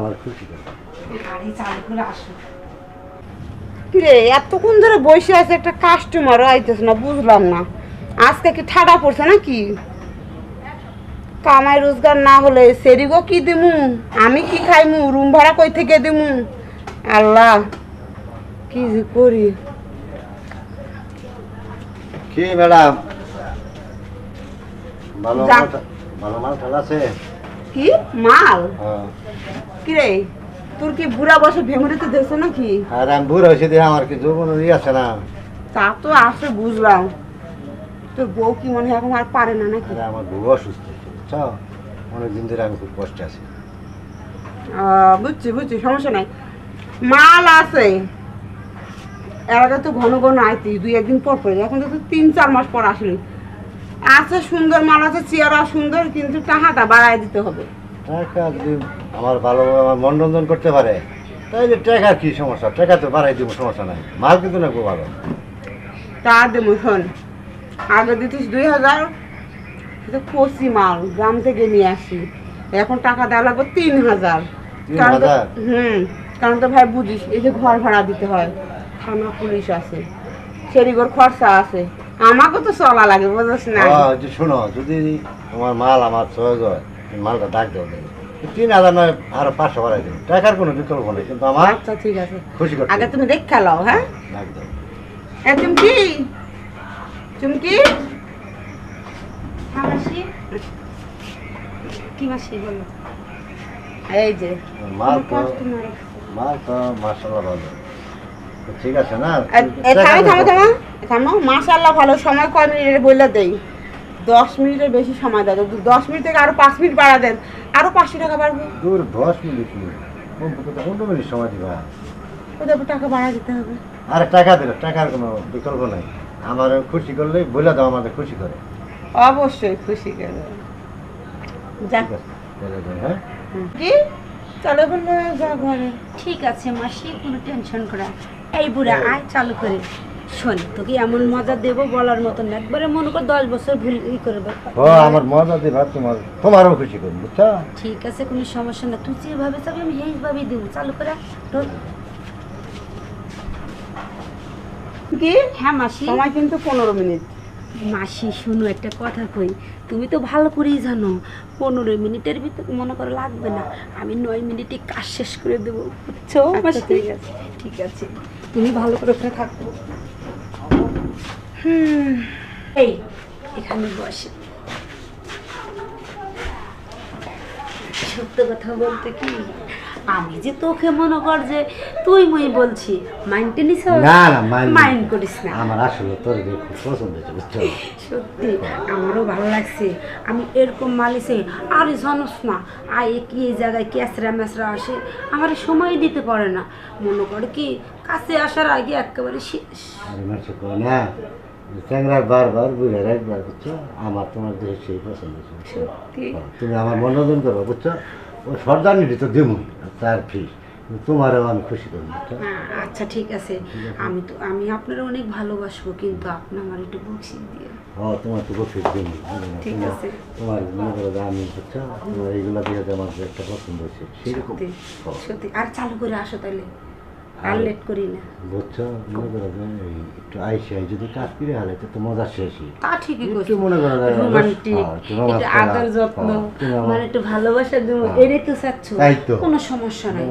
আমার খুশি করে। এতক্ষণ ধরে বসে আছে একটা কাস্টমারও আইতেছে না বুঝলাম না। আজকে কি ঠাডা পড়ছে নাকি? কামাই রোজগার না হলে সেরিগো কি দিমু? আমি কি খাইমু? রুম ভাড়া কই থেকে দিমু? আল্লাহ কি যে করি। কি ম্যাডাম? ভালো মাল ভালো মাল ঠাল আছে? কি? মাল? হ্যাঁ। কিরে? তোর কি বুড়া বসে ভেমরিতে দেখছ নাকি? আর আমি বুড়ো হয়েছি দিয়ে আমার কি যৌবন আছে না? তা তো আছে বুঝলাম। তোর বউ কি মনে হয় এখন আর পারে না নাকি? আমার বউ অসুস্থ বুঝছ? অনেকদিন ধরে আমি খুব কষ্টে আছি। বুঝছি বুঝছি সমস্যা নাই। মাল আছে। এর আগে তো ঘন ঘন আইতি দুই একদিন পর পর। এখন তো তিন চার মাস পর আসলি। আছে সুন্দর মাল আছে চেয়ারা সুন্দর কিন্তু টাকাটা বাড়ায় দিতে হবে। টাকা যদি আমার ভালো আমার মনোরঞ্জন করতে পারে তাইলে টাকার কি সমস্যা? টাকা তো বাড়াই দিব সমস্যা নাই। মাল কিন্তু না খুব ভালো। তা দেবো শোন। আগে দিতিস দুই হাজার কচি মাল গ্রাম থেকে নিয়ে আসি। এখন টাকা দেওয়া লাগবে তিন হাজার। তিন কারণ তো- হাজার? হুম কারণ তো ভাই বুঝিস এই যে ঘর ভাড়া দিতে হয় থানা পুলিশ আছে সেরিগর খরচা আছে। আমাকে তো চলা লাগে বুঝিস না? হ্যাঁ, যে শোনো যদি তোমার মাল আমার সহজ হয় তুমি মালটা ডাক দেবো তিন হাজার নয় আরও পাঁচশো বাড়াই দেবো। টাকার কোনো বিকল্প নেই কিন্তু আমার আচ্ছা ঠিক আছে। খুশি করতে আগে তুমি দেখ খেলাও হ্যাঁ? ডাক দেবো এ চুমকি? চুমকি? হ্যাঁ মাসি। কি মাসি বলো? এই যে। মাল তো। মাল তো মার্শাল্লাহ ভালো তো ঠিক আছে না? থামো থামো থামো থামো। মাশাল্লাহ ভালো। সময় কয় মিনিটের বললে দেই? দশ মিনিটের বেশি সময় দশ মিনিট থেকে আরও পাঁচ মিনিট বাড়া দেন। আরও পাঁচশো টাকা বাড়বে। দূর দশ মিনিট মিনিট। পনেরো সময় দিবা? ওদের টাকা বাড়া দিতে হবে। আর টাকা দিলে টাকার কোনো বিকল্প নাই। আমার খুশি করলে বলে দাও আমাদের খুশি করে। অবশ্যই খুশি করে। যাক হ্যাঁ? কি? চলে বলল যা ঘরে। ঠিক আছে মাসি কোনো টেনশন করা। এই বুড়া আয় চালু করে। শোন তোকে এমন মজা দেবো বলার মতন না। একবারে মনে কর দশ বছর ভুল ই করবে ও আমার মজা দিবা তোমার তোমারও খুশি করব বুঝছ? ঠিক আছে কোনো সমস্যা না। তুই যেভাবে চাবি আমি সেইভাবেই দেবো। চালু করে। কি? হ্যাঁ মাসি। সময় কিন্তু পনেরো মিনিট। মাসি শোনো একটা কথা কই। তুমি তো ভালো করেই জানো পনেরো মিনিটের ভিতর মনে করো লাগবে না। আমি নয় মিনিটে কাজ শেষ করে দেবো বুঝছ আচ্ছা, মাসি? ঠিক আছে। ঠিক আছে। তুমি ভালো করে ওখানে থাকো। হুম। এই এখানে বসে। সত্য কথা বলতে কি? আমি যে তোকে মনে কর যে তুই মুই বলছি মাইন্ডে নিস? না না মাইন্ড করিস না। আমার আসলে তোর খুব পছন্দ হয়েছে সত্যি আমারও ভালো লাগছে। আমি এরকম মালিছে আরে জানোস না আয় কি এই জায়গায় ক্যাসরা ম্যাসরা আসে আমার সময় দিতে পারে না। মনে কর কি কাছে আসার আগে একেবারে শেষ। না চ্যাংরার বারবার বুঝার একবার বুঝছ? আমার তোমার দেহে সেই পছন্দ সত্যি। তুমি আমার মনোরঞ্জন করো বুঝছ? ও সর্দারনিটি তো দেবই তার ফিস। তোমারও আমি খুশি করব। হ্যাঁ, আচ্ছা ঠিক আছে। আমি তো আমি আপনার অনেক ভালোবাসবো কিন্তু আপনি আমার একটু বকশিস দিয়ে। তোমার তো ঠিক আছে। তোমার মনে করো আমি বুঝছ তোমার এইগুলা দিয়ে আমার একটা পছন্দ সেরকম সত্যি। আর চালু করে আসো তাহলে। আর লেট করি না বুঝছ? মনে করো একটু আইসে যদি কাজ করে হালে তো মজা শেষই তা ঠিকই একটু মনে করো রোমান্টিক হ্যাঁ, একটু romance একটু করা। আদর যত্ন হ্যাঁ, তুমি আমার- মানে একটু ভালোবাসা দেবো হ্যাঁ। তো চাচ্ছ কোনো সমস্যা নাই।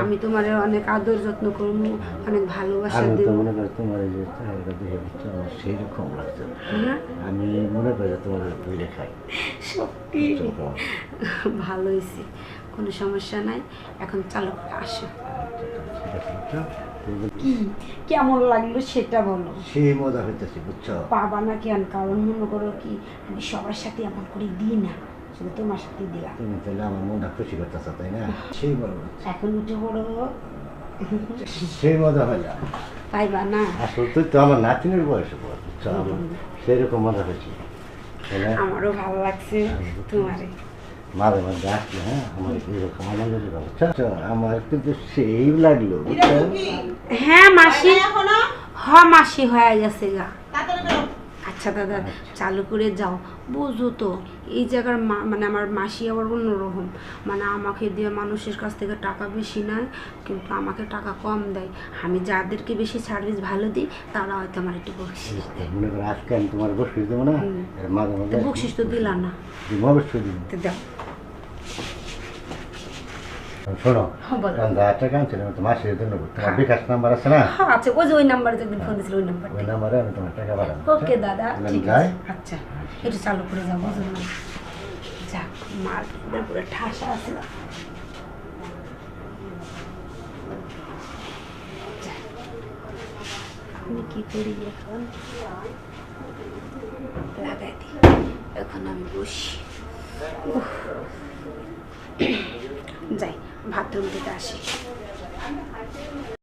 আমি তোমার অনেক আদর যত্ন করব অনেক ভালোবাসা আমি তো মনে করি তোমার যে চেহারাটা দেখে বুঝছ আমার সেই রকম লাগছে। হ্যাঁ। আমি মনে করি তোমার সত্যি? ভালো হয়েছে কোনো সমস্যা নাই। এখন চালু করে আসো? তুমি কি কেমন লাগল সেটা বলো। সেই মজা হইতেছে বুঝছ? পাবা না কেন কারণ মনে করো কি আমি সবার সাথে এমন করে দিই না শুধু তোমার সাথে দিলাম। তুমি তাহলে আমার মনটা খুশি করতেছ তাই না? সেই মজা এখন উঠে বড় সেই মজা হয় না। পাইবা না। আসলে তুই তো আমার নাতিনের বয়সে পড় বুঝছ? আমার সেই রকম মজা হয়েছে আমারও ভালো লাগছে তোমারে মাঝে মাঝে আসলে হ্যাঁ? আমার এরকম আমাদের বুঝছ আমার কিন্তু সেই লাগল। হ্যাঁ মাসি। হ মাসি হয়ে গেছে গা। আচ্ছা দাদা চালু করে যাও। বুঝো তো এই জায়গার মা- মানে আমার মাসি আবার অন্যরকম। মানে আমাকে দিয়ে মানুষের কাছ থেকে টাকা বেশি নেয় কিন্তু আমাকে টাকা কম দেয়। আমি যাদেরকে বেশি সার্ভিস ভালো দিই তারা হয়তো আমার একটু বকশিস দেয়। মনে করো আজকে আমি তোমার বসিয়ে দেবো না মাঝে তো মাঝে বকশিস তো দিলাম না। দাও। শোনো বলো। আমি যা টাকা আনছিলাম তো মাসের জন্য তোমার। বিকাশ নাম্বার আছে না আচ্ছা ওই যে ওই নাম্বারে যেদিন ফোন দিয়েছিল ওই নাম্বার ওই নাম্বারে আমি তোমার টাকা পাঠাবো ওকে দাদা ঠিক আছে আচ্ছা একটু চালু করে যাও যাক মার পুরো পুরো ঠাসা আছে আমি কি করি এখন লাগাই দিই এখন আমি বসি। যাই বাথরুম থেকে আসি।